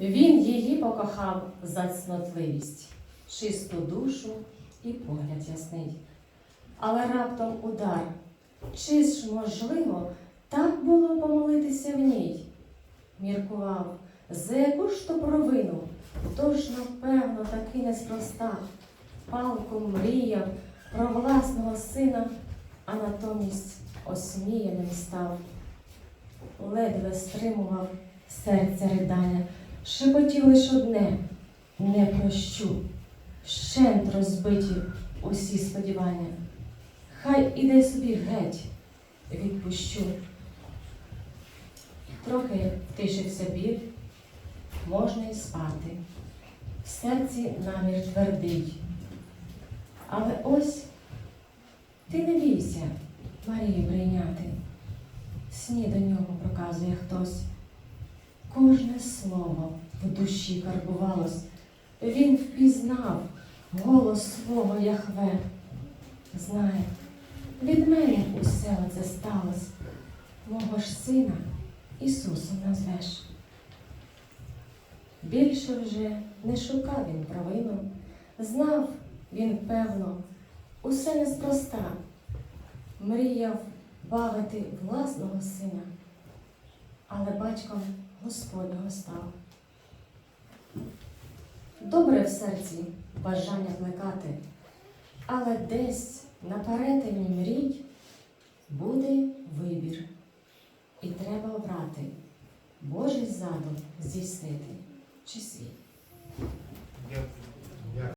Він її покохав за цнотливість, чисту душу і погляд ясний. Але раптом удар. Чи ж можливо так було помолитися в ній? Міркував, за яку ж то провину, тож, напевно, таки неспроста. Палку мріяв про власного сина, а натомість осміяним став. Ледве стримував серця ридання, шепотів лиш одне не прощу, вщент розбиті усі сподівання. Хай іде собі геть, відпущу. Трохи втишився біль, можна й спати. В серці намір твердий. Але ось ти не бійся Марію прийняти. Сні до нього проказує хтось. Кожне слово в душі карбувалось. Він впізнав голос свого Яхве. Знає, від мене усе оце сталося. Мого ж сина Ісусом назвеш. Більше вже не шукав він провину, знав він, певно, усе неспроста, мріяв бавити власного сина, але батьком Господнього став. Добре в серці бажання плекати, але десь на перетині мрій буде вибір, і треба обрати Божий задум здійснити чи свій.